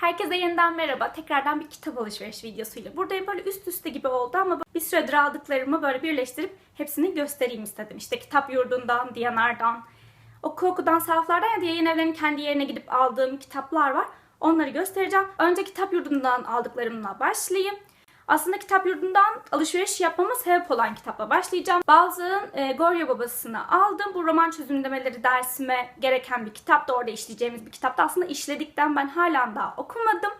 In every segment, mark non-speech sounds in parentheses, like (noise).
Herkese yeniden merhaba. Tekrardan bir kitap alışveriş videosuyla. Buradayım böyle üst üste gibi oldu ama bir süredir aldıklarımı böyle birleştirip hepsini göstereyim istedim. İşte kitap yurdundan, Diyanar'dan, oku okudan, sahaflardan ya da yayın evlerinin kendi yerine gidip aldığım kitaplar var. Onları göstereceğim. Önce kitap yurdundan aldıklarımla başlayayım. Aslında kitap yurdundan alışveriş yapmama sebep olan kitapla başlayacağım. Bazı'nın e, Gorya Babası'nı aldım. Bu roman çözümlemeleri dersime gereken bir kitaptı. Orada işleyeceğimiz bir kitaptı. Aslında işledikten ben hala daha okumadım.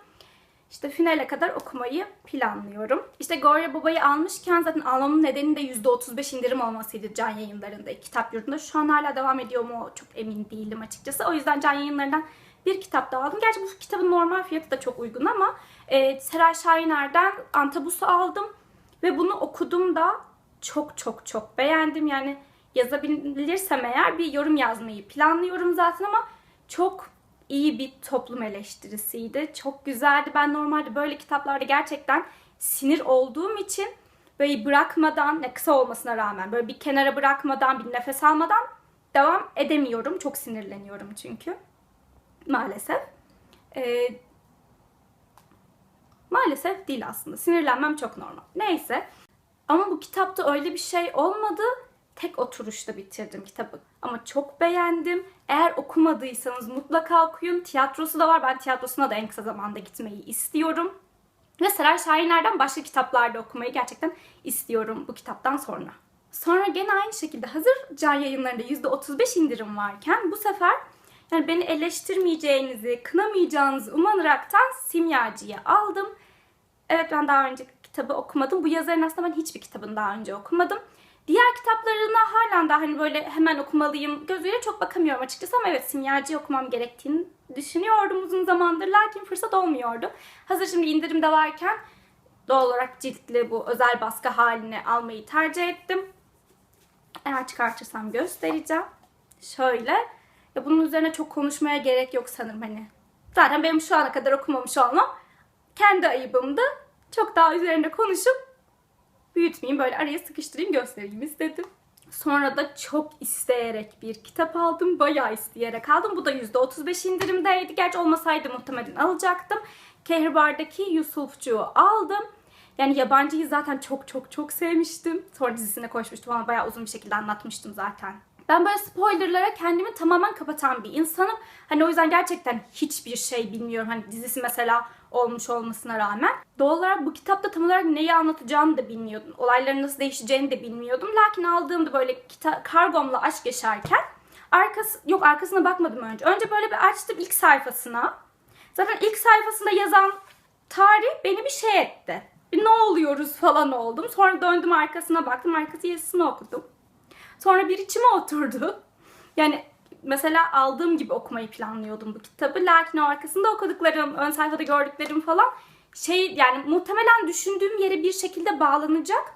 İşte finale kadar okumayı planlıyorum. İşte Gorya Baba'yı almışken zaten almamın nedeni de %35 indirim olmasıydı Can Yayınları'nda, kitap yurdunda. Şu an hala devam ediyor mu çok emin değilim açıkçası. O yüzden Can Yayınları'ndan bir kitap daha aldım. Gerçi bu kitabın normal fiyatı da çok uygun ama e, Seray Şahiner'den Antabus'u aldım. Ve bunu okudum da çok çok çok beğendim. Yani yazabilirsem eğer bir yorum yazmayı planlıyorum zaten ama çok iyi bir toplum eleştirisiydi. Çok güzeldi. Ben normalde böyle kitaplarda gerçekten sinir olduğum için böyle bırakmadan, ne kısa olmasına rağmen böyle bir kenara bırakmadan, bir nefes almadan devam edemiyorum. Çok sinirleniyorum çünkü. Maalesef. Ee, maalesef değil aslında. Sinirlenmem çok normal. Neyse. Ama bu kitapta öyle bir şey olmadı. Tek oturuşta bitirdim kitabı. Ama çok beğendim. Eğer okumadıysanız mutlaka okuyun. Tiyatrosu da var. Ben tiyatrosuna da en kısa zamanda gitmeyi istiyorum. Ve Seray Şahinler'den başka kitaplarda okumayı gerçekten istiyorum bu kitaptan sonra. Sonra gene aynı şekilde hazır can yayınlarında %35 indirim varken bu sefer yani beni eleştirmeyeceğinizi, kınamayacağınızı umanaraktan Simyacı'yı aldım. Evet ben daha önce kitabı okumadım. Bu yazarın aslında ben hiçbir kitabını daha önce okumadım. Diğer kitaplarına halen daha hani böyle hemen okumalıyım gözüyle çok bakamıyorum açıkçası ama evet Simyacı'yı okumam gerektiğini düşünüyordum uzun zamandır lakin fırsat olmuyordu. Hazır şimdi indirimde varken doğal olarak ciltli bu özel baskı halini almayı tercih ettim. Eğer çıkartırsam göstereceğim. Şöyle. Ya bunun üzerine çok konuşmaya gerek yok sanırım hani. Zaten benim şu ana kadar okumamış olmam kendi ayıbımdı. Çok daha üzerinde konuşup büyütmeyeyim böyle araya sıkıştırayım göstereyim istedim. Sonra da çok isteyerek bir kitap aldım. Bayağı isteyerek aldım. Bu da %35 indirimdeydi. Gerçi olmasaydı muhtemelen alacaktım. Kehribar'daki Yusufçuğu aldım. Yani yabancıyı zaten çok çok çok sevmiştim. Sonra dizisine koşmuştum ama bayağı uzun bir şekilde anlatmıştım zaten. Ben böyle spoilerlara kendimi tamamen kapatan bir insanım. Hani o yüzden gerçekten hiçbir şey bilmiyorum. Hani dizisi mesela olmuş olmasına rağmen. Doğal olarak bu kitapta tam olarak neyi anlatacağını da bilmiyordum. Olayların nasıl değişeceğini de bilmiyordum. Lakin aldığımda böyle kargomla aşk yaşarken arkası yok arkasına bakmadım önce. Önce böyle bir açtım ilk sayfasına. Zaten ilk sayfasında yazan tarih beni bir şey etti. Bir ne oluyoruz falan oldum. Sonra döndüm arkasına baktım. Arkası yazısını okudum. Sonra bir içime oturdu. Yani mesela aldığım gibi okumayı planlıyordum bu kitabı. Lakin o arkasında okuduklarım, ön sayfada gördüklerim falan şey yani muhtemelen düşündüğüm yere bir şekilde bağlanacak.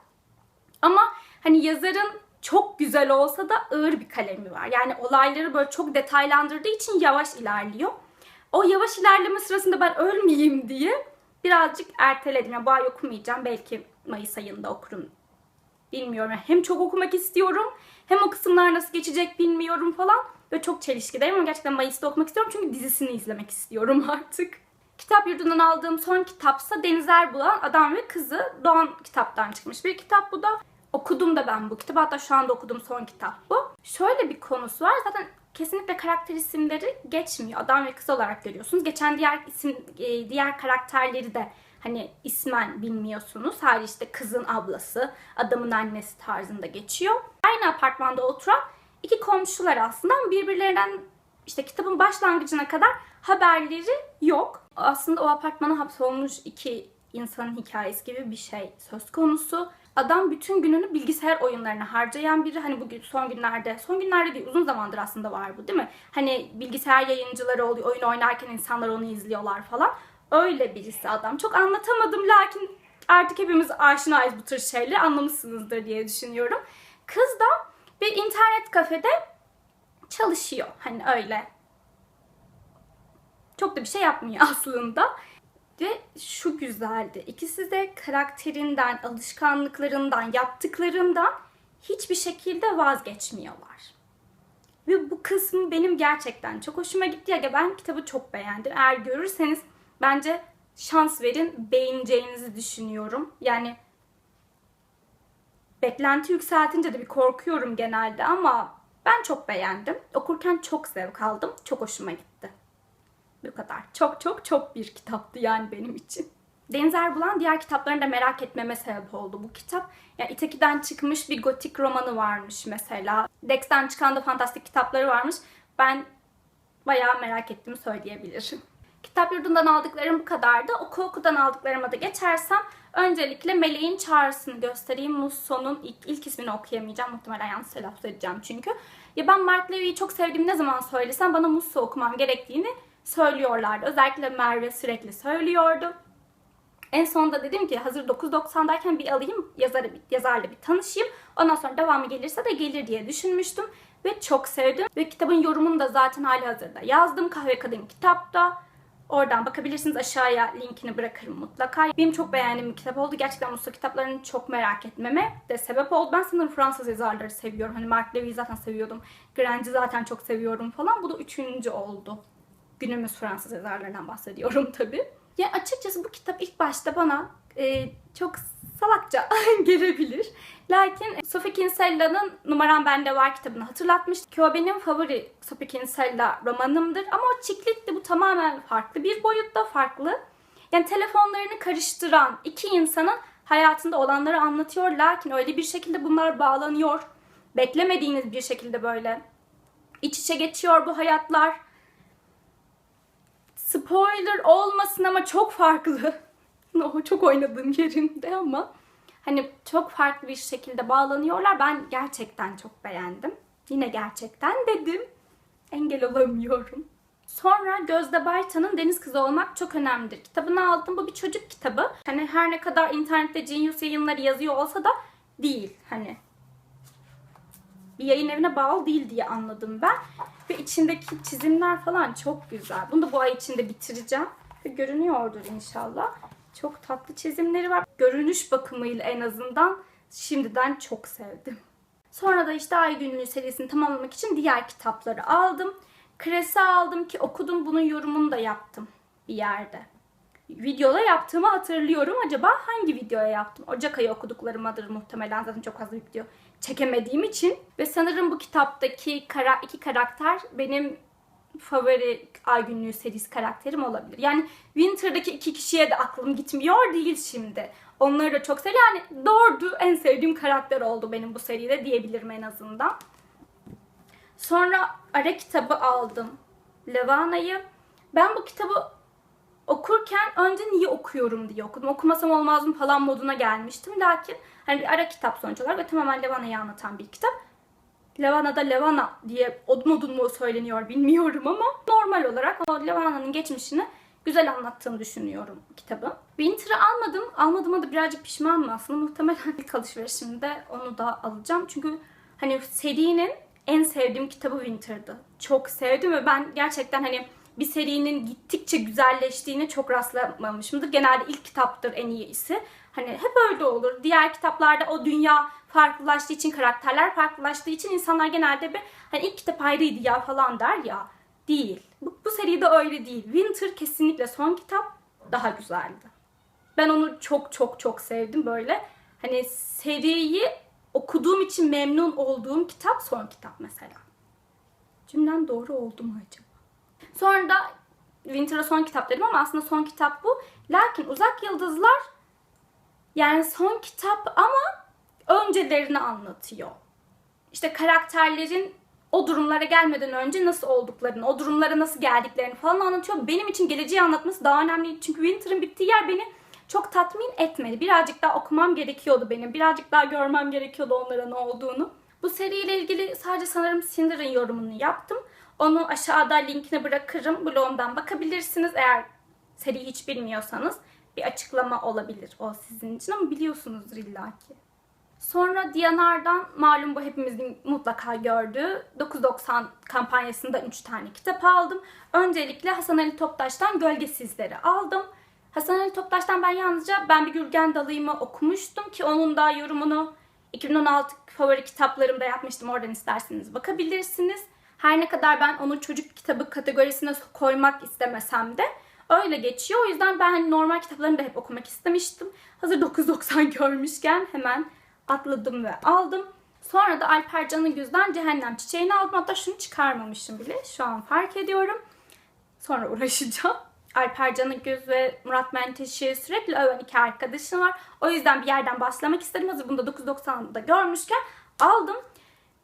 Ama hani yazarın çok güzel olsa da ağır bir kalemi var. Yani olayları böyle çok detaylandırdığı için yavaş ilerliyor. O yavaş ilerleme sırasında ben ölmeyeyim diye birazcık erteledim. Yani bu ay okumayacağım. Belki Mayıs ayında okurum. Bilmiyorum. Hem çok okumak istiyorum hem o kısımlar nasıl geçecek bilmiyorum falan. Böyle çok çelişkideyim ama gerçekten Mayıs'ta okumak istiyorum çünkü dizisini izlemek istiyorum (laughs) artık. Kitap yurdundan aldığım son kitapsa Deniz Erbulan Adam ve Kızı Doğan kitaptan çıkmış bir kitap bu da. Okudum da ben bu kitabı. Hatta şu anda okuduğum son kitap bu. Şöyle bir konusu var. Zaten kesinlikle karakter isimleri geçmiyor. Adam ve kız olarak görüyorsunuz. Geçen diğer isim e, diğer karakterleri de hani ismen bilmiyorsunuz. Sadece işte kızın ablası, adamın annesi tarzında geçiyor. Aynı apartmanda oturan iki komşular aslında ama birbirlerinden işte kitabın başlangıcına kadar haberleri yok. Aslında o apartmana hapsolmuş iki insanın hikayesi gibi bir şey söz konusu. Adam bütün gününü bilgisayar oyunlarına harcayan biri. Hani bugün son günlerde, son günlerde değil uzun zamandır aslında var bu değil mi? Hani bilgisayar yayıncıları oluyor, oyun oynarken insanlar onu izliyorlar falan. Öyle birisi adam. Çok anlatamadım lakin artık hepimiz aşinayız bu tür şeyleri anlamışsınızdır diye düşünüyorum. Kız da bir internet kafede çalışıyor. Hani öyle. Çok da bir şey yapmıyor (laughs) aslında. Ve şu güzeldi. İkisi de karakterinden, alışkanlıklarından, yaptıklarından hiçbir şekilde vazgeçmiyorlar. Ve bu kısmı benim gerçekten çok hoşuma gitti. Ya ben kitabı çok beğendim. Eğer görürseniz Bence şans verin, beğeneceğinizi düşünüyorum. Yani beklenti yükseltince de bir korkuyorum genelde ama ben çok beğendim. Okurken çok zevk aldım. Çok hoşuma gitti. Bu kadar. Çok çok çok bir kitaptı yani benim için. Deniz Erbulan diğer kitaplarını da merak etmeme sebep oldu bu kitap. Yani İteki'den çıkmış bir gotik romanı varmış mesela. Dex'ten çıkan da fantastik kitapları varmış. Ben bayağı merak ettim söyleyebilirim. Kitap yurdundan aldıklarım bu kadardı. Oku okudan aldıklarıma da geçersem öncelikle Meleğin Çağrısı'nı göstereyim. Musso'nun ilk, ilk ismini okuyamayacağım. Muhtemelen yanlış telaffuz edeceğim çünkü. Ya ben Mark Levy'yi çok sevdiğimi ne zaman söylesem bana Musso okumam gerektiğini söylüyorlardı. Özellikle Merve sürekli söylüyordu. En sonunda dedim ki hazır 9.90'dayken bir alayım yazarı, yazarla bir tanışayım. Ondan sonra devamı gelirse de gelir diye düşünmüştüm. Ve çok sevdim. Ve kitabın yorumunu da zaten hali hazırda yazdım. Kahve Kadın kitapta. Oradan bakabilirsiniz. Aşağıya linkini bırakırım mutlaka. Benim çok beğendiğim bir kitap oldu. Gerçekten Musa kitaplarını çok merak etmeme de sebep oldu. Ben sanırım Fransız yazarları seviyorum. Hani Mark Levy'yi zaten seviyordum. Grange'i zaten çok seviyorum falan. Bu da üçüncü oldu. Günümüz Fransız yazarlarından bahsediyorum (laughs) tabii. Ya açıkçası bu kitap ilk başta bana e, çok salakça (laughs) gelebilir. Lakin Sophie Kinsella'nın Numaram Bende Var kitabını hatırlatmıştı. Ki o benim favori Sophie Kinsella romanımdır. Ama o çiklitti. Bu tamamen farklı bir boyutta, farklı. Yani telefonlarını karıştıran iki insanın hayatında olanları anlatıyor. Lakin öyle bir şekilde bunlar bağlanıyor. Beklemediğiniz bir şekilde böyle iç içe geçiyor bu hayatlar. Spoiler olmasın ama çok farklı. (laughs) çok oynadığım yerinde ama hani çok farklı bir şekilde bağlanıyorlar. Ben gerçekten çok beğendim. Yine gerçekten dedim. Engel olamıyorum. Sonra Gözde Baytan'ın Deniz Kızı Olmak Çok Önemlidir. Kitabını aldım. Bu bir çocuk kitabı. Hani her ne kadar internette Genius yayınları yazıyor olsa da değil. Hani bir yayın evine bağlı değil diye anladım ben. Ve içindeki çizimler falan çok güzel. Bunu da bu ay içinde bitireceğim. Ve görünüyordur inşallah. Çok tatlı çizimleri var. Görünüş bakımıyla en azından şimdiden çok sevdim. Sonra da işte Ay Günlüğü serisini tamamlamak için diğer kitapları aldım. Kres'i aldım ki okudum. Bunun yorumunu da yaptım bir yerde. Videoda yaptığımı hatırlıyorum. Acaba hangi videoya yaptım? Ocak ayı okuduklarımadır muhtemelen. Zaten çok fazla video çekemediğim için. Ve sanırım bu kitaptaki kara, iki karakter benim favori Ay Günlüğü serisi karakterim olabilir. Yani Winter'daki iki kişiye de aklım gitmiyor değil şimdi. Onları da çok seviyorum. Yani doğru en sevdiğim karakter oldu benim bu seride diyebilirim en azından. Sonra ara kitabı aldım. Levana'yı. Ben bu kitabı okurken önce niye okuyorum diye okudum. Okumasam olmaz mı falan moduna gelmiştim. Lakin hani bir ara kitap sonuç olarak ve tamamen Levana'yı anlatan bir kitap. Levana'da Levana diye odun odun mu söyleniyor bilmiyorum ama normal olarak o Levana'nın geçmişini güzel anlattığını düşünüyorum kitabın. Winter'ı almadım. Almadığıma da birazcık pişmanım aslında. Muhtemelen ilk alışverişimde onu da alacağım. Çünkü hani serinin en sevdiğim kitabı Winter'dı. Çok sevdim ve ben gerçekten hani bir serinin gittikçe güzelleştiğini çok rastlamamışımdır. Genelde ilk kitaptır en iyisi. Hani hep öyle olur. Diğer kitaplarda o dünya farklılaştığı için, karakterler farklılaştığı için insanlar genelde bir hani ilk kitap ayrıydı ya falan der ya. Değil. Bu, bu seride öyle değil. Winter kesinlikle son kitap daha güzeldi. Ben onu çok çok çok sevdim böyle. Hani seriyi okuduğum için memnun olduğum kitap son kitap mesela. Cümlem doğru oldu mu acaba? Sonra da Winter'a son kitap dedim ama aslında son kitap bu. Lakin Uzak Yıldızlar yani son kitap ama öncelerini anlatıyor. İşte karakterlerin o durumlara gelmeden önce nasıl olduklarını, o durumlara nasıl geldiklerini falan anlatıyor. Benim için geleceği anlatması daha önemli. Çünkü Winter'ın bittiği yer beni çok tatmin etmedi. Birazcık daha okumam gerekiyordu benim. Birazcık daha görmem gerekiyordu onlara ne olduğunu. Bu seriyle ilgili sadece sanırım Cinder'ın yorumunu yaptım. Onu aşağıda linkini bırakırım. Blogumdan bakabilirsiniz eğer seriyi hiç bilmiyorsanız. Bir açıklama olabilir o sizin için ama biliyorsunuzdur illaki. Sonra Diyanar'dan malum bu hepimizin mutlaka gördüğü 9.90 kampanyasında 3 tane kitap aldım. Öncelikle Hasan Ali Toptaş'tan Gölgesizleri aldım. Hasan Ali Toptaş'tan ben yalnızca Ben Bir Gürgen Dalıyım'ı okumuştum ki onun da yorumunu 2016 favori kitaplarımda yapmıştım. Oradan isterseniz bakabilirsiniz. Her ne kadar ben onu çocuk kitabı kategorisine koymak istemesem de Öyle geçiyor. O yüzden ben hani normal kitaplarını da hep okumak istemiştim. Hazır 9.90 (laughs) görmüşken hemen atladım ve aldım. Sonra da Alper Canı Güz'den Cehennem Çiçeğini aldım. Hatta şunu çıkarmamışım bile. Şu an fark ediyorum. Sonra uğraşacağım. (laughs) Alper Canı Güz ve Murat Menteş'i sürekli öven iki arkadaşım var. O yüzden bir yerden başlamak istedim. Hazır bunu da 9.90'da görmüşken aldım.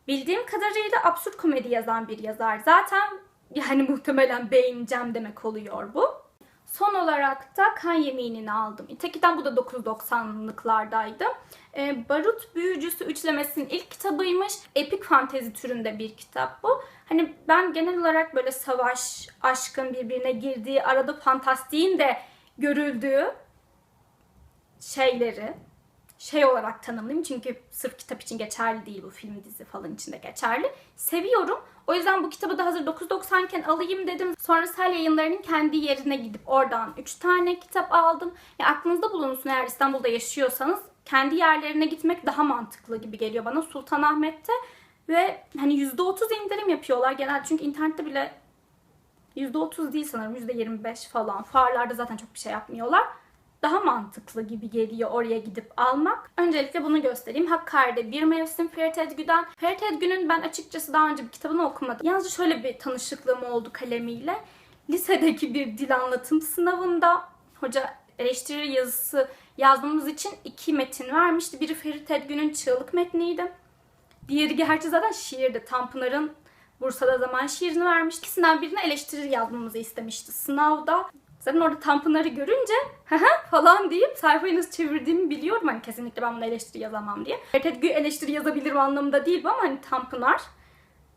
Bildiğim kadarıyla absürt komedi yazan bir yazar. Zaten yani muhtemelen beğeneceğim demek oluyor bu. Son olarak da Kan Yemeği'ni aldım. İteki'den bu da 9.90'lıklardaydı. Ee, Barut Büyücüsü üçlemesinin ilk kitabıymış. Epik fantezi türünde bir kitap bu. Hani ben genel olarak böyle savaş, aşkın birbirine girdiği, arada fantastiğin de görüldüğü şeyleri şey olarak tanımlayayım. Çünkü sırf kitap için geçerli değil bu film dizi falan için de geçerli. Seviyorum. O yüzden bu kitabı da hazır 9.90 iken alayım dedim. Sonra Sel yayınlarının kendi yerine gidip oradan 3 tane kitap aldım. Ya aklınızda bulunsun eğer İstanbul'da yaşıyorsanız kendi yerlerine gitmek daha mantıklı gibi geliyor bana. Sultanahmet'te ve hani %30 indirim yapıyorlar genelde çünkü internette bile %30 değil sanırım %25 falan. Fuarlarda zaten çok bir şey yapmıyorlar. Daha mantıklı gibi geliyor oraya gidip almak. Öncelikle bunu göstereyim. Hakkari'de bir mevsim Ferit Edgü'den. Ferit Edgü'nün ben açıkçası daha önce bir kitabını okumadım. Yalnızca şöyle bir tanışıklığım oldu kalemiyle. Lisedeki bir dil anlatım sınavında hoca eleştiri yazısı yazmamız için iki metin vermişti. Biri Ferit Edgü'nün Çığlık metniydi. Diğeri gerçi zaten şiirdi. Tanpınar'ın Bursa'da zaman şiirini vermiş. İkisinden birine eleştiri yazmamızı istemişti sınavda. Zaten orada Tanpınar'ı görünce falan deyip sayfayı nasıl çevirdiğimi biliyorum. Hani kesinlikle ben buna eleştiri yazamam diye. Edgü eleştiri yazabilirim anlamında değil ama hani Tanpınar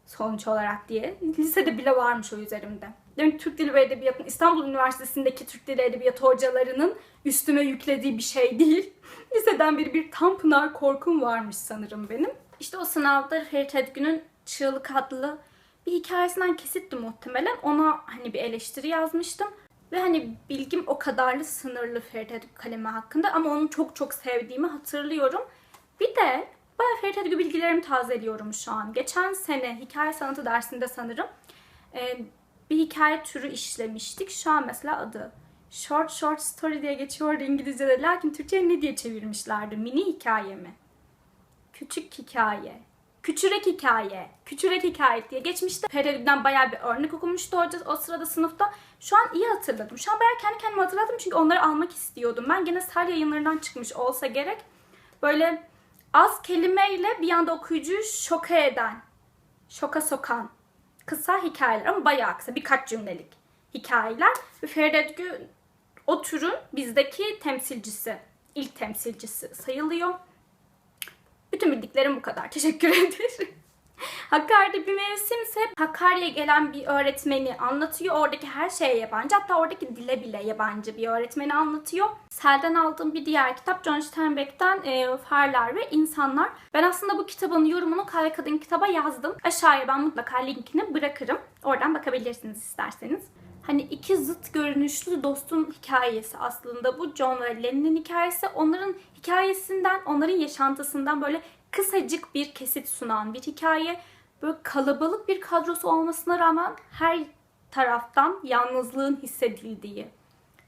sonuç olarak diye. Lisede bile varmış o üzerimde. Demek Türk Dili ve Edebiyatı'nın İstanbul Üniversitesi'ndeki Türk Dili Edebiyatı hocalarının üstüme yüklediği bir şey değil. (laughs) Liseden beri bir Tanpınar korkum varmış sanırım benim. İşte o sınavda Ferit Edgü'nün Çığlık adlı bir hikayesinden kesitti muhtemelen. Ona hani bir eleştiri yazmıştım. Ve hani bilgim o kadarlı sınırlı Ferit kalemi hakkında ama onu çok çok sevdiğimi hatırlıyorum. Bir de bayağı Ferit Edgü bilgilerimi tazeliyorum şu an. Geçen sene hikaye sanatı dersinde sanırım e, bir hikaye türü işlemiştik. Şu an mesela adı Short Short Story diye geçiyordu İngilizce'de. Lakin Türkçe'ye ne diye çevirmişlerdi? Mini hikaye mi? Küçük hikaye. Küçürek hikaye. Küçürek hikaye diye geçmişti. Periodiden bayağı bir örnek okumuştu hoca o sırada sınıfta. Şu an iyi hatırladım. Şu an bayağı kendi kendime hatırladım çünkü onları almak istiyordum. Ben gene sel yayınlarından çıkmış olsa gerek. Böyle az kelimeyle bir anda okuyucuyu şoka eden, şoka sokan kısa hikayeler ama bayağı kısa birkaç cümlelik hikayeler. Ve Feride Edgü o türün bizdeki temsilcisi, ilk temsilcisi sayılıyor. Bütün bildiklerim bu kadar. Teşekkür (laughs) ederim. Hakkari'de bir mevsimse Hakkari'ye gelen bir öğretmeni anlatıyor. Oradaki her şeye yabancı. Hatta oradaki dile bile yabancı bir öğretmeni anlatıyor. Sel'den aldığım bir diğer kitap John Steinbeck'ten e, Farlar ve İnsanlar. Ben aslında bu kitabın yorumunu Kaya Kadın kitaba yazdım. Aşağıya ben mutlaka linkini bırakırım. Oradan bakabilirsiniz isterseniz. Hani iki zıt görünüşlü dostun hikayesi aslında bu. John ve Lenin'in hikayesi. Onların hikayesinden, onların yaşantısından böyle kısacık bir kesit sunan bir hikaye. Böyle kalabalık bir kadrosu olmasına rağmen her taraftan yalnızlığın hissedildiği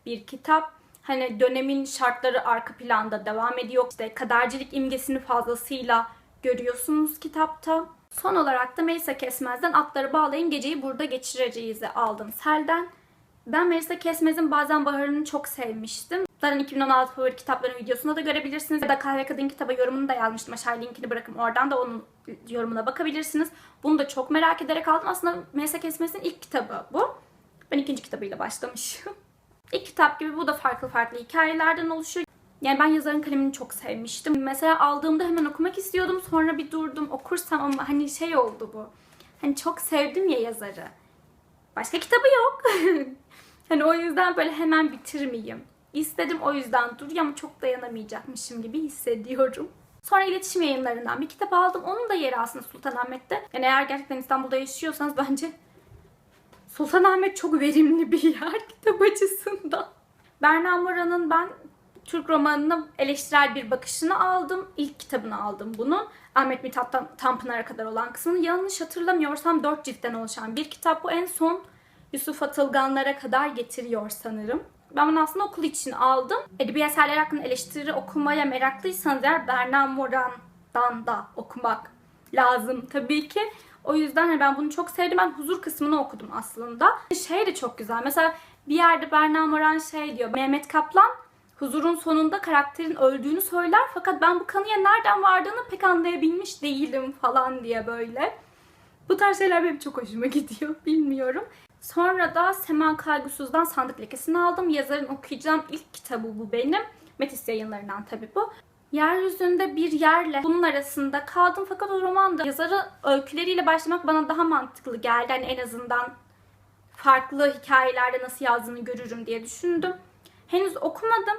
bir kitap. Hani dönemin şartları arka planda devam ediyor. İşte kadercilik imgesini fazlasıyla görüyorsunuz kitapta. Son olarak da Melisa Kesmez'den Atları Bağlayın Geceyi Burada Geçireceğiz'i aldım Sel'den. Ben Melisa Kesmez'in Bazen Baharı'nı çok sevmiştim. Zaten 2016 favori kitapların videosunda da görebilirsiniz. Ya da Kahve Kadın kitabı yorumunu da yazmıştım. Aşağıya linkini bırakın. Oradan da onun yorumuna bakabilirsiniz. Bunu da çok merak ederek aldım. Aslında Melisa Kesmez'in ilk kitabı bu. Ben ikinci kitabıyla başlamışım. İlk kitap gibi bu da farklı farklı hikayelerden oluşuyor. Yani ben yazarın kalemini çok sevmiştim. Mesela aldığımda hemen okumak istiyordum. Sonra bir durdum okursam ama hani şey oldu bu. Hani çok sevdim ya yazarı. Başka kitabı yok. (laughs) hani o yüzden böyle hemen bitirmeyeyim. İstedim o yüzden durayım ama çok dayanamayacakmışım gibi hissediyorum. Sonra iletişim yayınlarından bir kitap aldım. Onun da yeri aslında Sultanahmet'te. Yani eğer gerçekten İstanbul'da yaşıyorsanız bence Sultanahmet çok verimli bir yer (laughs) kitap açısından. Berna Mora'nın ben Türk romanına eleştirel bir bakışını aldım. İlk kitabını aldım bunun. Ahmet Mithat'tan Tanpınar'a kadar olan kısmını. Yanlış hatırlamıyorsam 4 ciltten oluşan bir kitap. Bu en son Yusuf Atılganlara kadar getiriyor sanırım. Ben bunu aslında okul için aldım. Edebi eserler hakkında eleştiri okumaya meraklıysanız eğer Berna Moran'dan da okumak lazım tabii ki. O yüzden hani ben bunu çok sevdim. Ben huzur kısmını okudum aslında. Şey de çok güzel. Mesela bir yerde Berna Moran şey diyor. Mehmet Kaplan huzurun sonunda karakterin öldüğünü söyler. Fakat ben bu kanıya nereden vardığını pek anlayabilmiş değilim falan diye böyle. Bu tarz şeyler benim çok hoşuma (laughs) gidiyor. Bilmiyorum. Sonra da Sema Kaygısız'dan Sandık Lekesi'ni aldım. Yazarın okuyacağım ilk kitabı bu benim. Metis yayınlarından tabii bu. Yeryüzünde bir yerle bunun arasında kaldım fakat o romanda yazarı öyküleriyle başlamak bana daha mantıklı geldi. Hani en azından farklı hikayelerde nasıl yazdığını görürüm diye düşündüm. Henüz okumadım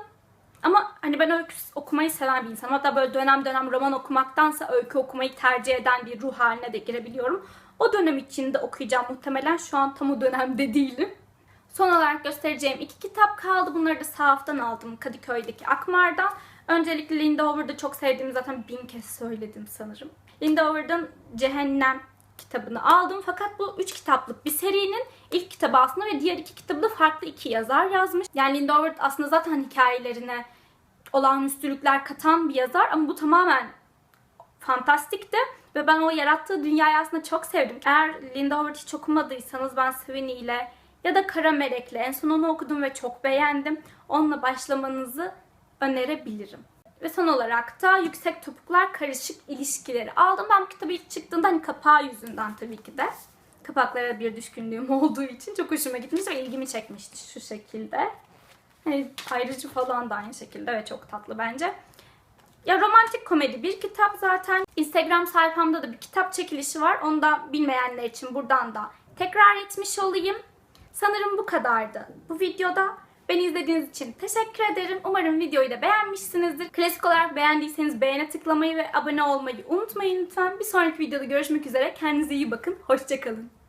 ama hani ben öykü okumayı seven bir insanım. Hatta böyle dönem dönem roman okumaktansa öykü okumayı tercih eden bir ruh haline de girebiliyorum. O dönem içinde okuyacağım muhtemelen. Şu an tam o dönemde değilim. Son olarak göstereceğim iki kitap kaldı. Bunları da sahaftan aldım Kadıköy'deki Akmar'dan. Öncelikle Linda Howard'ı çok sevdiğimi zaten bin kez söyledim sanırım. Linda Howard'ın Cehennem kitabını aldım. Fakat bu üç kitaplık bir serinin ilk kitabı aslında ve diğer iki kitabı da farklı iki yazar yazmış. Yani Linda Howard aslında zaten hikayelerine olağanüstülükler katan bir yazar ama bu tamamen fantastikti. Ve ben o yarattığı dünyayı aslında çok sevdim. Eğer Linda Howard hiç okumadıysanız ben Sweeney ile ya da Kara Melek'le en son onu okudum ve çok beğendim. Onunla başlamanızı önerebilirim. Ve son olarak da Yüksek Topuklar Karışık İlişkileri aldım. Ben bu kitabı ilk çıktığında hani kapağı yüzünden tabii ki de. Kapaklara bir düşkünlüğüm (laughs) olduğu için çok hoşuma gitmiş ve ilgimi çekmişti şu şekilde. Hani ayrıcı falan da aynı şekilde ve çok tatlı bence. Ya romantik komedi bir kitap zaten. Instagram sayfamda da bir kitap çekilişi var. Onu da bilmeyenler için buradan da tekrar etmiş olayım. Sanırım bu kadardı. Bu videoda beni izlediğiniz için teşekkür ederim. Umarım videoyu da beğenmişsinizdir. Klasik olarak beğendiyseniz beğene tıklamayı ve abone olmayı unutmayın lütfen. Bir sonraki videoda görüşmek üzere. Kendinize iyi bakın. Hoşçakalın.